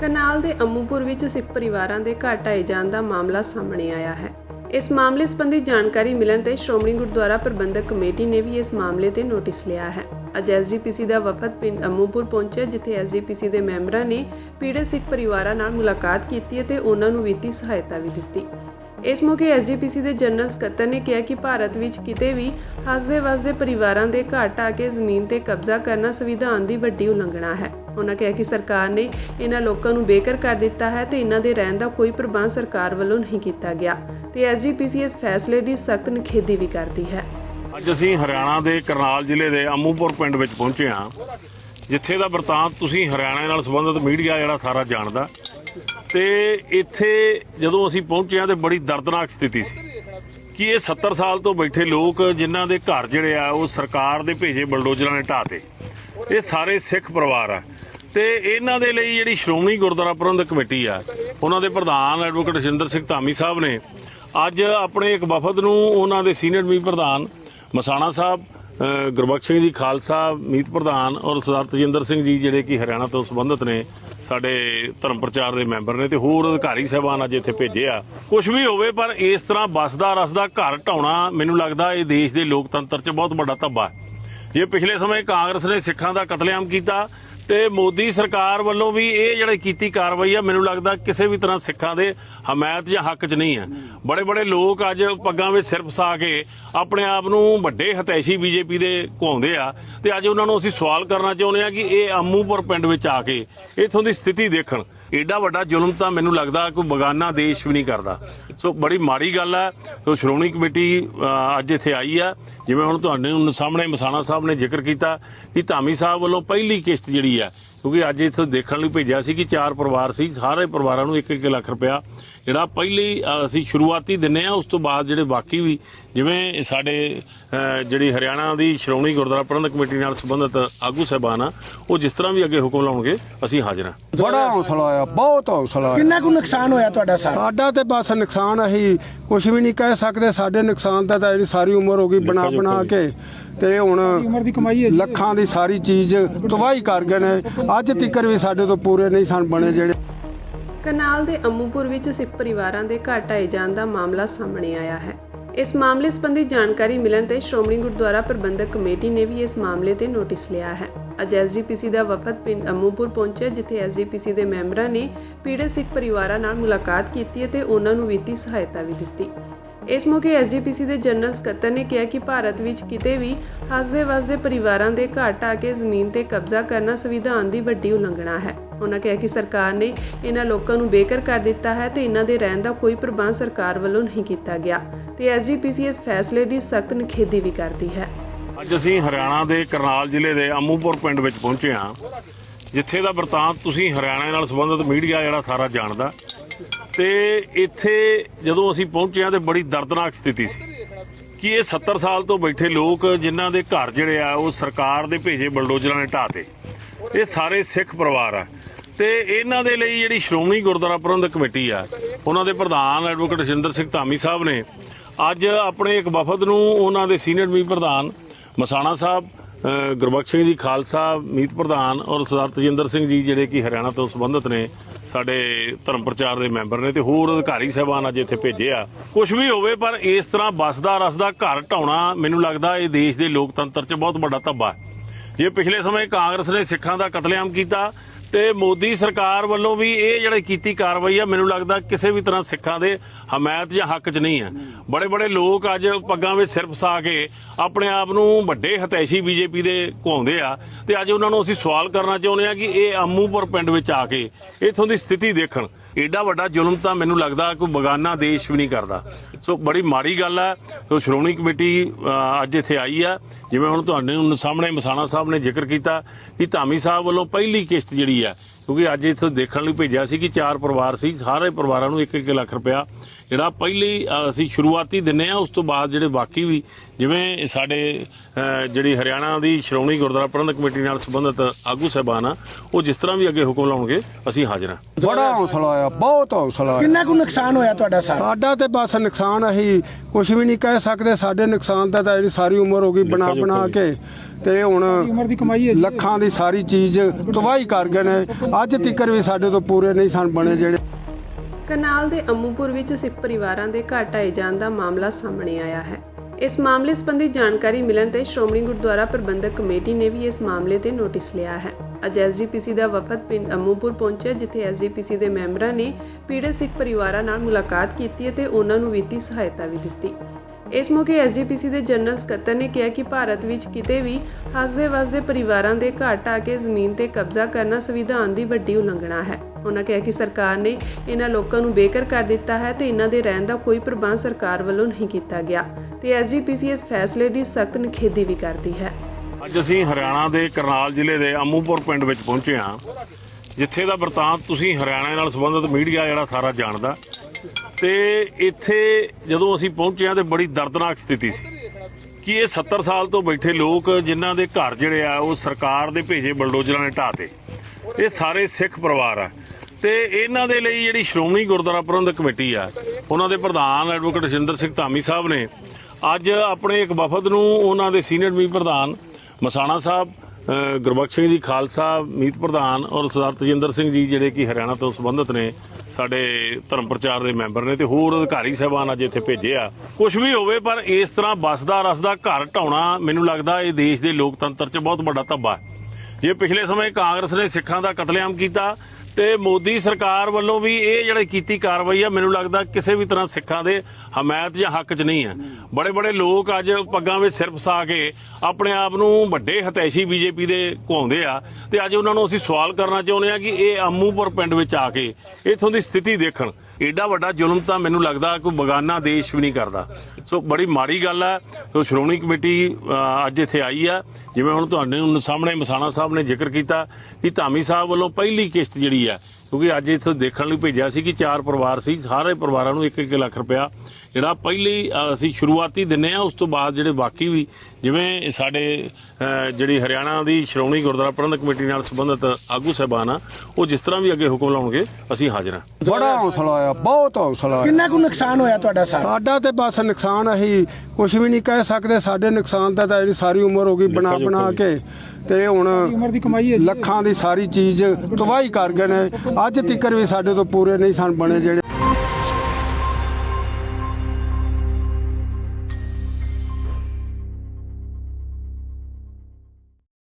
ਕਨਾਲ ਦੇ ਅਮੂਪੁਰ ਵਿੱਚ ਸਿੱਖ ਪਰਿਵਾਰਾਂ ਦੇ ਘਰ ਢਾਏ ਜਾਣ ਦਾ ਮਾਮਲਾ ਸਾਹਮਣੇ ਆਇਆ ਹੈ। ਇਸ ਮਾਮਲੇ ਸੰਬੰਧੀ ਜਾਣਕਾਰੀ ਮਿਲਣ ਤੇ ਸ਼੍ਰੋਮਣੀ ਗੁਰਦੁਆਰਾ ਪ੍ਰਬੰਧਕ ਕਮੇਟੀ ਨੇ ਵੀ ਇਸ ਮਾਮਲੇ ਤੇ ਨੋਟਿਸ ਲਿਆ ਹੈ। ਅੱਜ ਐਸਜੀਪੀਸੀ ਦਾ ਵਫਦ ਪਿੰਡ ਅਮੂਪੁਰ ਪਹੁੰਚਿਆ, ਜਿੱਥੇ ਐਸਜੀਪੀਸੀ ਦੇ ਮੈਂਬਰਾਂ ਨੇ ਪੀੜਤ ਸਿੱਖ ਪਰਿਵਾਰਾਂ ਨਾਲ ਮੁਲਾਕਾਤ ਕੀਤੀ ਅਤੇ ਉਹਨਾਂ ਨੂੰ ਵਿੱਤੀ ਸਹਾਇਤਾ ਵੀ ਦਿੱਤੀ। ਇਸ ਮੌਕੇ ਐਸਜੀਪੀਸੀ ਦੇ ਜਨਰਲ ਸਕੱਤਰ ਨੇ ਕਿਹਾ ਕਿ ਭਾਰਤ ਵਿੱਚ ਕਿਤੇ ਵੀ ਹੱਸਦੇ ਵਸਦੇ ਪਰਿਵਾਰਾਂ ਦੇ ਘਾਟ ਆ ਕੇ ਜ਼ਮੀਨ ਤੇ ਕਬਜ਼ਾ ਕਰਨਾ ਸੰਵਿਧਾਨ ਦੀ ਵੱਡੀ ਉਲੰਘਣਾ ਹੈ। ਉਹਨਾਂ ਕਿਹਾ ਕਿ ਸਰਕਾਰ ਨੇ ਇਹਨਾਂ ਲੋਕਾਂ ਨੂੰ ਬੇਘਰ ਕਰ ਦਿੱਤਾ ਹੈ ਤੇ ਇਹਨਾਂ ਦੇ ਰਹਿਣ ਦਾ ਕੋਈ ਪ੍ਰਬੰਧ ਸਰਕਾਰ ਵੱਲੋਂ ਨਹੀਂ ਕੀਤਾ ਗਿਆ। ਤੇ ਐਸਜੀਪੀਸੀ ਇਸ ਫੈਸਲੇ ਦੀ ਸਖਤ ਨਿਖੇਧੀ ਵੀ ਕਰਦੀ ਹੈ। ਅੱਜ ਅਸੀਂ ਹਰਿਆਣਾ ਦੇ ਕਰਨਾਲ ਜ਼ਿਲ੍ਹੇ ਦੇ ਅਮੂਪੁਰ ਪਿੰਡ ਵਿੱਚ ਪਹੁੰਚੇ ਹਾਂ, ਜਿੱਥੇ ਦਾ ਵਰਤਾਂਤ ਤੁਸੀਂ ਹਰਿਆਣਾ ਨਾਲ ਸੰਬੰਧਿਤ ਮੀਡੀਆ ਜਿਹੜਾ ਸਾਰਾ ਜਾਣਦਾ। ਤੇ ਇੱਥੇ ਜਦੋਂ ਅਸੀਂ ਪਹੁੰਚੇ ਹਾਂ ਤੇ ਬੜੀ ਦਰਦਨਾਕ ਸਥਿਤੀ ਸੀ ਕਿ ਇਹ 70 ਸਾਲ ਤੋਂ ਬੈਠੇ ਲੋਕ ਜਿਨ੍ਹਾਂ ਦੇ ਘਰ ਜਿਹੜੇ ਆ, ਉਹ ਸਰਕਾਰ ਦੇ ਭੇਜੇ ਬਲਡੋਜ਼ਰਾਂ ਨੇ ਢਾਤੇ ਇਹ ਸਾਰੇ ਸਿੱਖ ਪਰਿਵਾਰ ਆ। ਤੇ ਇਹਨਾਂ ਦੇ ਲਈ ਜਿਹੜੀ ਸ਼੍ਰੋਮਣੀ ਗੁਰਦੁਆਰਾ ਪ੍ਰਬੰਧਕ ਕਮੇਟੀ ਆ, ਉਹਨਾਂ ਦੇ ਪ੍ਰਧਾਨ ਐਡਵੋਕੇਟ ਜਿੰਦਰ ਸਿੰਘ ਧਾਮੀ ਸਾਹਿਬ ਨੇ ਅੱਜ ਆਪਣੇ ਇੱਕ ਵਫਦ ਨੂੰ ਉਹਨਾਂ ਦੇ ਸੀਨੀਅਰ ਮੀਤ ਪ੍ਰਧਾਨ ਮਸਾਣਾ ਸਾਹਿਬ ਗੁਰਬਖਸ਼ ਸਿੰਘ ਜੀ ਖਾਲਸਾ ਮੀਤ ਪ੍ਰਧਾਨ ਔਰ ਸਰਦਾਰ ਤਜਿੰਦਰ ਸਿੰਘ ਜੀ ਜਿਹੜੇ ਕਿ ਹਰਿਆਣਾ ਤੋਂ ਸੰਬੰਧਿਤ ਨੇ, ਸਾਡੇ ਧਰਮ ਪ੍ਰਚਾਰ ਦੇ ਮੈਂਬਰ ਨੇ ਤੇ ਹੋਰ ਅਧਿਕਾਰੀ ਸਾਹਿਬਾਨ ਅੱਜ ਇੱਥੇ ਭੇਜੇ ਆ। ਕੁਝ ਵੀ ਹੋਵੇ ਪਰ ਇਸ ਤਰ੍ਹਾਂ ਬਸਦਾ ਰਸਦਾ ਘਰ ਢਾਉਣਾ ਮੈਨੂੰ ਲੱਗਦਾ ਇਹ ਦੇਸ਼ ਦੇ ਲੋਕਤੰਤਰ 'ਚ ਬਹੁਤ ਵੱਡਾ ਧੱਬਾ ਹੈ। ਜੇ ਪਿਛਲੇ ਸਮੇਂ ਕਾਂਗਰਸ ਨੇ ਸਿੱਖਾਂ ਦਾ ਕਤਲੇਆਮ ਕੀਤਾ ਤੇ ਮੋਦੀ ਸਰਕਾਰ ਵੱਲੋਂ ਵੀ ਇਹ ਜਿਹੜੀ ਕੀਤੀ ਕਾਰਵਾਈ ਆ, ਮੈਨੂੰ ਲੱਗਦਾ ਕਿਸੇ ਵੀ ਤਰ੍ਹਾਂ ਸਿੱਖਾਂ ਦੇ ਹਮਾਇਤ ਜਾਂ ਹੱਕ 'ਚ ਨਹੀਂ ਹੈ। ਬੜੇ ਬੜੇ ਲੋਕ ਅੱਜ ਪੱਗਾਂ ਵਿੱਚ ਸਿਰ ਫਸਾ ਕੇ ਆਪਣੇ ਆਪ ਨੂੰ ਵੱਡੇ ਹਤੈਸ਼ੀ ਬੀਜੇਪੀ ਦੇ ਘੁਆਉਂਦੇ ਆ ਤੇ ਅੱਜ ਉਹਨਾਂ ਨੂੰ ਅਸੀਂ ਸਵਾਲ ਕਰਨਾ ਚਾਹੁੰਦੇ ਆ ਕਿ ਇਹ ਅੰਮੂਪੁਰ ਪਿੰਡ ਵਿੱਚ ਆ ਕੇ ਇੱਥੋਂ ਦੀ ਸਥਿਤੀ ਦੇਖਣ। ਏਡਾ ਵੱਡਾ ਜ਼ੁਲਮ ਤਾਂ ਮੈਨੂੰ ਲੱਗਦਾ ਕੋਈ ਬਗਾਨਾ ਦੇਸ਼ ਵੀ ਨਹੀਂ ਕਰਦਾ। ਸੋ ਬੜੀ ਮਾੜੀ ਗੱਲ ਹੈ ਸੋ ਸ਼੍ਰੋਮਣੀ ਕਮੇਟੀ ਅੱਜ ਇੱਥੇ ਆਈ ਆ। ਜਿਵੇਂ ਹੁਣ ਤੁਹਾਨੂੰ ਸਾਹਮਣੇ ਮਸਾਣਾ ਸਾਹਿਬ ਨੇ ਜ਼ਿਕਰ ਕੀਤਾ ਕਿ ਧਾਮੀ ਸਾਹਿਬ ਵੱਲੋਂ ਪਹਿਲੀ ਕਿਸ਼ਤ ਜਿਹੜੀ ਆ, ਕਿਉਂਕਿ ਅੱਜ ਇੱਥੇ ਦੇਖਣ ਲਈ ਭੇਜਿਆ ਸੀ ਕਿ ਚਾਰ ਪਰਿਵਾਰ ਸੀ, ਸਾਰੇ ਪਰਿਵਾਰਾਂ ਨੂੰ 1-1 ਲੱਖ ਰੁਪਇਆ ਜਿਹੜਾ ਪਹਿਲੀ ਅਸੀਂ ਸ਼ੁਰੂਆਤੀ ਦਿੰਨੇ ਆ, ਉਸ ਤੋਂ ਬਾਅਦ ਜਿਹੜੇ ਬਾਕੀ ਵੀ ਜਿਵੇਂ ਸਾਡੇ ਜਿਹੜੀ ਹਰਿਆਣਾ ਦੀ ਸ਼੍ਰੋਮਣੀ ਗੁਰਦੁਆਰਾ ਪ੍ਰਬੰਧਕ ਕਮੇਟੀ ਨਾਲ ਸੰਬੰਧਿਤ ਆਗੂ ਸਾਹਿਬਾਨ ਆ ਉਹ ਜਿਸ ਤਰ੍ਹਾਂ ਵੀ ਅੱਗੇ ਹੁਕਮ ਲਾਉਣਗੇ ਅਸੀਂ ਹਾਜ਼ਰ ਹਾਂ। ਬੜਾ ਹੌਸਲਾ ਆਇਆ ਬਹੁਤ ਹੌਸਲਾ ਕਿੰਨਾ ਕੁ ਨੁਕਸਾਨ ਹੋਇਆ ਤੁਹਾਡਾ ਸਾਰਾ? ਸਾਡਾ ਤੇ ਬਸ ਨੁਕਸਾਨ ਅਸੀਂ ਕੁਝ ਵੀ ਨਹੀਂ ਕਹਿ ਸਕਦੇ ਸਾਡੇ ਨੁਕਸਾਨ ਦਾ ਤਾਂ ਇਹਦੀ ਸਾਰੀ ਉਮਰ ਹੋ ਗਈ ਬਣਾ ਬਣਾ ਕੇ। ਤੇ ਹੁਣ ਉਮਰ ਦੀ ਕਮਾਈ ਹੈ ਲੱਖਾਂ ਦੀ ਸਾਰੀ ਚੀਜ਼ ਤਬਾਹੀ ਕਰ ਗਏ ਨੇ। ਅੱਜ ਤੱਕ ਵੀ ਸਾਡੇ ਤੋਂ ਪੂਰੇ ਨਹੀਂ ਸਨ ਬਣੇ ਜਿਹੜੇ। ਕਨਾਲ ਦੇ ਅੰਮੂਪੁਰ ਵਿੱਚ ਸਿੱਖ ਪਰਿਵਾਰਾਂ ਦੇ ਘਰ ਢਾਏ ਜਾਣ ਦਾ ਮਾਮਲਾ ਸਾਹਮਣੇ ਆਇਆ ਹੈ। ਇਸ ਮਾਮਲੇ ਸੰਬੰਧੀ ਜਾਣਕਾਰੀ ਮਿਲਣ ਤੇ ਸ਼੍ਰੋਮਣੀ ਗੁਰਦੁਆਰਾ ਪ੍ਰਬੰਧਕ ਕਮੇਟੀ ਨੇ ਵੀ ਇਸ ਮਾਮਲੇ ਤੇ ਨੋਟਿਸ ਲਿਆ ਹੈ। ਅੱਜ ਐਸਜੀਪੀਸੀ ਦਾ ਵਫਦ ਪਿੰਡ ਅਮੂਪੁਰ ਪਹੁੰਚਿਆ, ਜਿੱਥੇ ਐਸਜੀਪੀਸੀ ਦੇ ਮੈਂਬਰਾਂ ਨੇ ਪੀੜਤ ਸਿੱਖ ਪਰਿਵਾਰਾਂ ਨਾਲ ਮੁਲਾਕਾਤ ਕੀਤੀ ਅਤੇ ਉਹਨਾਂ ਨੂੰ ਵਿੱਤੀ ਸਹਾਇਤਾ ਵੀ ਦਿੱਤੀ। ਇਸ ਮੌਕੇ ਐਸਜੀਪੀਸੀ ਦੇ ਜਨਰਲ ਸਕੱਤਰ ਨੇ ਕਿਹਾ ਕਿ ਭਾਰਤ ਵਿੱਚ ਕਿਤੇ ਵੀ ਹੱਸਦੇ ਵਸਦੇ ਪਰਿਵਾਰਾਂ ਦੇ ਘਰ ਆ ਕੇ ਜ਼ਮੀਨ ਤੇ ਕਬਜ਼ਾ ਕਰਨਾ ਸੰਵਿਧਾਨ ਦੀ ਵੱਡੀ ਉਲੰਘਣਾ ਹੈ। ਉਹਨਾਂ ਕਿਹਾ ਕਿ ਸਰਕਾਰ ਨੇ ਇਹਨਾਂ ਲੋਕਾਂ ਨੂੰ ਬੇਘਰ ਕਰ ਦਿੱਤਾ ਹੈ ਤੇ ਇਹਨਾਂ ਦੇ ਰਹਿਣ ਦਾ ਕੋਈ ਪ੍ਰਬੰਧ ਸਰਕਾਰ ਵੱਲੋਂ ਨਹੀਂ ਕੀਤਾ ਗਿਆ। ਤੇ ਐਸਜੀਪੀਸੀ ਇਸ ਫੈਸਲੇ ਦੀ ਸਖਤ ਨਿਖੇਧੀ ਵੀ ਕਰਦੀ ਹੈ। ਅੱਜ ਅਸੀਂ ਹਰਿਆਣਾ ਦੇ ਕਰਨਾਲ ਜ਼ਿਲ੍ਹੇ ਦੇ ਅਮੂਪੁਰ ਪਿੰਡ ਵਿੱਚ ਪਹੁੰਚੇ ਹਾਂ, ਜਿੱਥੇ ਦਾ ਵਰਤਾਂਤ ਤੁਸੀਂ ਹਰਿਆਣਾ ਨਾਲ ਸੰਬੰਧਿਤ ਮੀਡੀਆ ਜਿਹੜਾ ਸਾਰਾ ਜਾਣਦਾ। ਤੇ ਇੱਥੇ ਜਦੋਂ ਅਸੀਂ ਪਹੁੰਚੇ ਹਾਂ ਤੇ ਬੜੀ ਦਰਦਨਾਕ ਸਥਿਤੀ ਸੀ ਕਿ ਇਹ 70 ਸਾਲ ਤੋਂ ਬੈਠੇ ਲੋਕ ਜਿਨ੍ਹਾਂ ਦੇ ਘਰ ਜਿਹੜੇ ਆ ਉਹ ਸਰਕਾਰ ਦੇ ਭੇਜੇ ਬਲਡੋਜ਼ਰਾਂ ਨੇ ਢਾਤੇ ਇਹ ਸਾਰੇ ਸਿੱਖ ਪਰਿਵਾਰ ਆ। ਤੇ ਇਹਨਾਂ ਦੇ ਲਈ ਜਿਹੜੀ ਸ਼੍ਰੋਮਣੀ ਗੁਰਦੁਆਰਾ ਪ੍ਰਬੰਧਕ ਕਮੇਟੀ ਆ ਉਹਨਾਂ ਦੇ ਪ੍ਰਧਾਨ ਐਡਵੋਕੇਟ ਜਿੰਦਰ ਸਿੰਘ ਧਾਮੀ ਸਾਹਿਬ ਨੇ ਅੱਜ ਆਪਣੇ ਇੱਕ ਵਫਦ ਨੂੰ ਉਹਨਾਂ ਦੇ ਸੀਨੀਅਰ ਮੀਤ ਪ੍ਰਧਾਨ ਮਸਾਣਾ ਸਾਹਿਬ ਅ, ਗੁਰਬਖਸ਼ ਸਿੰਘ ਜੀ ਖਾਲਸਾ ਮੀਤ ਪ੍ਰਧਾਨ ਔਰ ਸਰਦਾਰ ਤਜਿੰਦਰ ਸਿੰਘ ਜੀ ਜਿਹੜੇ ਕਿ ਹਰਿਆਣਾ ਤੋਂ ਸੰਬੰਧਿਤ ਨੇ ਸਾਡੇ ਧਰਮ ਪ੍ਰਚਾਰ ਦੇ ਮੈਂਬਰ ਨੇ ਤੇ ਹੋਰ ਅਧਿਕਾਰੀ ਸਾਹਿਬਾਨ ਅੱਜ ਇੱਥੇ ਭੇਜੇ ਆ। ਕੁਝ ਵੀ ਹੋਵੇ ਪਰ ਇਸ ਤਰ੍ਹਾਂ ਬਸਦਾ ਰਸਦਾ ਘਰ ਢਾਉਣਾ ਮੈਨੂੰ ਲੱਗਦਾ ਇਹ ਦੇਸ਼ ਦੇ ਲੋਕਤੰਤਰ 'ਚ ਬਹੁਤ ਵੱਡਾ ਧੱਬਾ ਜੇ ਪਿਛਲੇ ਸਮੇਂ ਕਾਂਗਰਸ ਨੇ ਸਿੱਖਾਂ ਦਾ ਕਤਲੇਆਮ ਕੀਤਾ ਤੇ ਮੋਦੀ ਸਰਕਾਰ ਵੱਲੋਂ ਵੀ ਇਹ ਜਿਹੜੀ ਕੀਤੀ ਕਾਰਵਾਈ ਆ, ਮੈਨੂੰ ਲੱਗਦਾ ਕਿਸੇ ਵੀ ਤਰ੍ਹਾਂ ਸਿੱਖਾਂ ਦੇ ਹਮਾਇਤ ਜਾਂ ਹੱਕ 'ਚ ਨਹੀਂ ਹੈ। ਬੜੇ ਬੜੇ ਲੋਕ ਅੱਜ ਪੱਗਾਂ ਵਿੱਚ ਸਿਰ ਫਸਾ ਕੇ ਆਪਣੇ ਆਪ ਨੂੰ ਵੱਡੇ ਹਤੈਸ਼ੀ ਬੀਜੇਪੀ ਦੇ ਘੁਆਉਂਦੇ ਆ। ਤੇ ਅੱਜ ਉਹਨਾਂ ਨੂੰ ਅਸੀਂ ਸਵਾਲ ਕਰਨਾ ਚਾਹੁੰਦੇ ਆ ਕਿ ਇਹ ਅਮੂਪੁਰ ਪਿੰਡ ਵਿੱਚ ਆ ਕੇ ਇੱਥੋਂ ਦੀ ਸਥਿਤੀ ਦੇਖਣ। ਏਡਾ ਵੱਡਾ ਜ਼ੁਲਮ ਤਾਂ ਮੈਨੂੰ ਲੱਗਦਾ ਕੋਈ ਬਗਾਨਾ ਦੇਸ਼ ਵੀ ਨਹੀਂ ਕਰਦਾ। ਸੋ ਬੜੀ ਮਾੜੀ ਗੱਲ ਆ। ਸੋ ਸ਼੍ਰੋਮਣੀ ਕਮੇਟੀ ਅੱਜ ਇੱਥੇ ਆਈ ਆ। ਜਿਵੇਂ ਹੁਣ ਤੁਹਾਨੂੰ ਸਾਹਮਣੇ ਮਸਾਣਾ ਸਾਹਿਬ ਨੇ ਜ਼ਿਕਰ ਕੀਤਾ ਕਿ ਧਾਮੀ ਸਾਹਿਬ ਵੱਲੋਂ ਪਹਿਲੀ ਕਿਸ਼ਤ ਜਿਹੜੀ ਆ, ਕਿਉਂਕਿ ਅੱਜ ਇੱਥੇ ਦੇਖਣ ਲਈ ਭੇਜਿਆ ਸੀ ਕਿ ਚਾਰ ਪਰਿਵਾਰ ਸੀ, ਸਾਰੇ ਪਰਿਵਾਰਾਂ ਨੂੰ 1-1 ਲੱਖ ਰੁਪਇਆ ਜਿਹੜਾ ਪਹਿਲੀ ਅਸੀਂ ਸ਼ੁਰੂਆਤੀ ਦਿੰਨੇ ਆ ਉਸ ਤੋਂ ਬਾਅਦ ਜਿਹੜੇ ਬਾਕੀ ਵੀ ਜਿਵੇਂ ਸਾਡੇ ਜਿਹੜੀ ਹਰਿਆਣਾ ਦੀ ਸ਼੍ਰੋਮਣੀ ਗੁਰਦੁਆਰਾ ਪ੍ਰਬੰਧਕ ਕਮੇਟੀ ਨਾਲ ਸੰਬੰਧਿਤ ਆਗੂ ਸਾਹਿਬਾਨ ਆ ਉਹ ਜਿਸ ਤਰ੍ਹਾਂ ਵੀ ਅੱਗੇ ਹੁਕਮ ਲਾਉਣਗੇ ਅਸੀਂ ਹਾਜ਼ਰ ਹਾਂ ਬੜਾ ਹੌਸਲਾ ਆ ਬਹੁਤ ਹੌਸਲਾ ਆ ਕਿੰਨਾ ਕੁ ਨੁਕਸਾਨ ਹੋਇਆ ਤੁਹਾਡਾ ਸਾਰਾ? ਸਾਡਾ ਤੇ ਬਸ ਨੁਕਸਾਨ ਅਸੀਂ ਕੁਝ ਵੀ ਨਹੀਂ ਕਹਿ ਸਕਦੇ ਸਾਡੇ ਨੁਕਸਾਨ ਦਾ ਤਾਂ ਸਾਰੀ ਉਮਰ ਹੋ ਗਈ ਬਣਾ ਬਣਾ ਕੇ ਤੇ ਹੁਣ ਉਮਰ ਦੀ ਕਮਾਈ ਹੈ ਜੀ। ਲੱਖਾਂ ਦੀ ਸਾਰੀ ਚੀਜ਼ ਤਬਾਹੀ ਕਰ ਗਏ ਨੇ। ਅੱਜ ਤੱਕਰ ਵੀ ਸਾਡੇ ਤੋਂ ਪੂਰੇ ਨਹੀਂ ਸਨ ਬਣੇ ਜਿਹੜੇ ਕਨਾਲ ਦੇ ਅਮੂਪੁਰ ਵਿੱਚ ਸਿੱਖ ਪਰਿਵਾਰਾਂ ਦੇ ਘਰ ਢਾਏ ਜਾਣ ਦਾ ਮਾਮਲਾ ਸਾਹਮਣੇ ਆਇਆ ਹੈ। ਇਸ ਮਾਮਲੇ ਸੰਬੰਧੀ ਜਾਣਕਾਰੀ ਮਿਲਣ ਤੇ ਸ਼੍ਰੋਮਣੀ ਗੁਰਦੁਆਰਾ ਪ੍ਰਬੰਧਕ ਕਮੇਟੀ ਨੇ ਵੀ ਇਸ ਮਾਮਲੇ ਤੇ ਨੋਟਿਸ ਲਿਆ ਹੈ। ਅੱਜ ਐਸਜੀਪੀਸੀ ਦਾ ਵਫਦ ਪਿੰਡ ਅਮੂਪੁਰ ਪਹੁੰਚਿਆ, ਜਿੱਥੇ ਐਸਜੀਪੀਸੀ ਦੇ ਮੈਂਬਰਾਂ ਨੇ ਪੀੜਤ ਸਿੱਖ ਪਰਿਵਾਰਾਂ ਨਾਲ ਮੁਲਾਕਾਤ ਕੀਤੀ ਅਤੇ ਉਹਨਾਂ ਨੂੰ ਵਿੱਤੀ ਸਹਾਇਤਾ ਵੀ ਦਿੱਤੀ। ਇਸ ਮੌਕੇ ਐਸਜੀਪੀਸੀ ਦੇ ਜਨਰਲ ਸਕੱਤਰ ਨੇ ਕਿਹਾ ਕਿ ਭਾਰਤ ਵਿੱਚ ਕਿਤੇ ਵੀ ਹੱਸਦੇ ਵਸਦੇ ਪਰਿਵਾਰਾਂ ਦੇ ਘਰ ਆ ਕੇ ਜ਼ਮੀਨ ਤੇ ਕਬਜ਼ਾ ਕਰਨਾ ਸੰਵਿਧਾਨ ਦੀ ਵੱਡੀ ਉਲੰਘਣਾ ਹੈ। ਉਹਨਾਂ ਕਿਹਾ ਕਿ ਸਰਕਾਰ ਨੇ ਇਹਨਾਂ ਲੋਕਾਂ ਨੂੰ ਬੇਘਰ ਕਰ ਦਿੱਤਾ ਹੈ ਤੇ ਇਹਨਾਂ ਦੇ ਰਹਿਣ ਦਾ ਕੋਈ ਪ੍ਰਬੰਧ ਸਰਕਾਰ ਵੱਲੋਂ ਨਹੀਂ ਕੀਤਾ ਗਿਆ। ਤੇ ਐਸਜੀਪੀਸੀ ਇਸ ਫੈਸਲੇ ਦੀ ਸਖਤ ਨਿਖੇਧੀ ਵੀ ਕਰਦੀ ਹੈ। ਅੱਜ ਅਸੀਂ ਹਰਿਆਣਾ ਦੇ ਕਰਨਾਲ ਜ਼ਿਲ੍ਹੇ ਦੇ ਅੰਮੂਪੁਰ ਪਿੰਡ ਵਿੱਚ ਪਹੁੰਚੇ ਹਾਂ, ਜਿੱਥੇ ਦਾ ਵਰਤਾਂਤ ਤੁਸੀਂ ਹਰਿਆਣਾ ਨਾਲ ਸੰਬੰਧਿਤ ਮੀਡੀਆ ਜਿਹੜਾ ਸਾਰਾ ਜਾਣਦਾ। ਤੇ ਇੱਥੇ ਜਦੋਂ ਅਸੀਂ ਪਹੁੰਚੇ ਹਾਂ ਤੇ ਬੜੀ ਦਰਦਨਾਕ ਸਥਿਤੀ ਸੀ ਕਿ ਇਹ 70 ਸਾਲ ਤੋਂ ਬੈਠੇ ਲੋਕ ਜਿਨ੍ਹਾਂ ਦੇ ਘਰ ਜਿਹੜੇ ਆ ਉਹ ਸਰਕਾਰ ਦੇ ਭੇਜੇ ਬਲਡੋਜ਼ਰਾਂ ਨੇ ਢਾਤੇ ਇਹ ਸਾਰੇ ਸਿੱਖ ਪਰਿਵਾਰ ਆ। ਤੇ ਇਹਨਾਂ ਦੇ ਲਈ ਜਿਹੜੀ ਸ਼੍ਰੋਮਣੀ ਗੁਰਦੁਆਰਾ ਪ੍ਰਬੰਧਕ ਕਮੇਟੀ ਆ ਉਹਨਾਂ ਦੇ ਪ੍ਰਧਾਨ ਐਡਵੋਕੇਟ ਰਜਿੰਦਰ ਸਿੰਘ ਧਾਮੀ ਸਾਹਿਬ ਨੇ ਅੱਜ ਆਪਣੇ ਇੱਕ ਵਫਦ ਨੂੰ ਉਹਨਾਂ ਦੇ ਸੀਨੀਅਰ ਮੀਤ ਪ੍ਰਧਾਨ ਮਸਾਣਾ ਸਾਹਿਬ ਅ, ਗੁਰਬਖਸ਼ ਸਿੰਘ ਜੀ ਖਾਲਸਾ ਮੀਤ ਪ੍ਰਧਾਨ ਔਰ ਸਰਦਾਰ ਤਜਿੰਦਰ ਸਿੰਘ ਜੀ ਜਿਹੜੇ ਕਿ ਹਰਿਆਣਾ ਤੋਂ ਸੰਬੰਧਿਤ ਨੇ ਸਾਡੇ ਧਰਮ ਪ੍ਰਚਾਰ ਦੇ ਮੈਂਬਰ ਨੇ ਤੇ ਹੋਰ ਅਧਿਕਾਰੀ ਸਹਿਬਾਨ ਅੱਜ ਇੱਥੇ ਭੇਜੇ ਆ। ਕੁਝ ਵੀ ਹੋਵੇ ਪਰ ਇਸ ਤਰ੍ਹਾਂ ਬਸਦਾ ਰਸਦਾ ਘਰ ਢਾਉਣਾ ਮੈਨੂੰ ਲੱਗਦਾ ਇਹ ਦੇਸ਼ ਦੇ ਲੋਕਤੰਤਰ 'ਚ ਬਹੁਤ ਵੱਡਾ ਧੱਬਾ ਹੈ। ਜੇ ਪਿਛਲੇ ਸਮੇਂ ਕਾਂਗਰਸ ਨੇ ਸਿੱਖਾਂ ਦਾ ਕਤਲੇਆਮ ਕੀਤਾ ਤੇ ਮੋਦੀ ਸਰਕਾਰ ਵੱਲੋਂ ਵੀ ਇਹ ਜਿਹੜੀ ਕੀਤੀ ਕਾਰਵਾਈ ਆ, ਮੈਨੂੰ ਲੱਗਦਾ ਕਿਸੇ ਵੀ ਤਰ੍ਹਾਂ ਸਿੱਖਾਂ ਦੇ ਹਮਾਇਤ ਜਾਂ ਹੱਕ 'ਚ ਨਹੀਂ ਹੈ ਬੜੇ ਬੜੇ ਲੋਕ ਅੱਜ ਪੱਗਾਂ ਵਿੱਚ ਸਿਰ ਫਸਾ ਕੇ ਆਪਣੇ ਆਪ ਨੂੰ ਵੱਡੇ ਹਤੈਸ਼ੀ ਬੀਜੇਪੀ ਦੇ ਘੁਆਉਂਦੇ ਆ। ਤੇ ਅੱਜ ਉਹਨਾਂ ਨੂੰ ਅਸੀਂ ਸਵਾਲ ਕਰਨਾ ਚਾਹੁੰਦੇ ਆ ਕਿ ਇਹ ਅਮੂਪੁਰ ਪਿੰਡ ਵਿੱਚ ਆ ਕੇ ਇਥੋਂ ਦੀ ਸਥਿਤੀ ਦੇਖਣ। ਏਡਾ ਵੱਡਾ ਜ਼ੁਲਮ ਤਾਂ ਮੈਨੂੰ ਲੱਗਦਾ ਕੋਈ ਬਗਾਨਾ ਦੇਸ਼ ਵੀ ਨਹੀਂ ਕਰਦਾ। ਸੋ ਬੜੀ ਮਾੜੀ ਗੱਲ ਹੈ ਸੋ ਸ਼੍ਰੋਮਣੀ ਕਮੇਟੀ ਅੱਜ ਇੱਥੇ ਆਈ ਆ। ਜਿਵੇਂ ਹੁਣ ਤੁਹਾਡੇ ਸਾਹਮਣੇ ਮਸਾਣਾ ਸਾਹਿਬ ਨੇ ਜ਼ਿਕਰ ਕੀਤਾ ਕਿ ਧਾਮੀ ਸਾਹਿਬ ਵੱਲੋਂ ਪਹਿਲੀ ਕਿਸ਼ਤ ਜਿਹੜੀ ਆ ਕਿਉਂਕਿ ਅੱਜ ਇੱਥੇ ਦੇਖਣ ਲਈ ਭੇਜਿਆ ਸੀ ਕਿ ਚਾਰ ਪਰਿਵਾਰ ਸੀ ਸਾਰੇ ਪਰਿਵਾਰਾਂ ਨੂੰ 1-1 ਲੱਖ ਰੁਪਇਆ ਜਿਹੜਾ ਪਹਿਲੀ ਅਸੀਂ ਸ਼ੁਰੂਆਤੀ ਦਿੰਨੇ ਆ ਉਸ ਤੋਂ ਬਾਅਦ ਜਿਹੜੇ ਬਾਕੀ ਵੀ ਜਿਵੇਂ ਸਾਡੇ ਜਿਹੜੀ ਹਰਿਆਣਾ ਦੀ ਸ਼੍ਰੋਮਣੀ ਗੁਰਦੁਆਰਾ ਪ੍ਰਬੰਧਕ ਕਮੇਟੀ ਨਾਲ ਸੰਬੰਧਿਤ ਆਗੂ ਸਾਹਿਬਾਨ ਆ ਉਹ ਜਿਸ ਤਰ੍ਹਾਂ ਵੀ ਅੱਗੇ ਹੁਕਮ ਲਾਉਣਗੇ ਅਸੀਂ ਹਾਜ਼ਰ ਹਾਂ। ਬੜਾ ਹੌਸਲਾ ਆ ਬਹੁਤ ਹੌਸਲਾ ਆ ਕਿੰਨਾ ਕੁ ਨੁਕਸਾਨ ਹੋਇਆ ਤੁਹਾਡਾ ਸਾਰਾ? ਸਾਡਾ ਤੇ ਬਸ ਨੁਕਸਾਨ ਅਸੀਂ ਕੁਝ ਵੀ ਨਹੀਂ ਕਹਿ ਸਕਦੇ ਸਾਡੇ ਨੁਕਸਾਨ ਦਾ ਤਾਂ ਇਹਦੀ ਸਾਰੀ ਉਮਰ ਹੋ ਗਈ ਬਣਾ ਬਣਾ ਕੇ। ਤੇ ਹੁਣ। ਲੱਖਾਂ ਦੀ ਸਾਰੀ ਚੀਜ਼ ਤਬਾਹੀ ਕਰ ਗਏ ਨੇ ਅੱਜ ਤੱਕਰ ਵੀ ਸਾਡੇ ਤੋਂ ਪੂਰੇ ਨਹੀਂ ਸਨ ਬਣੇ ਜਿਹੜੇ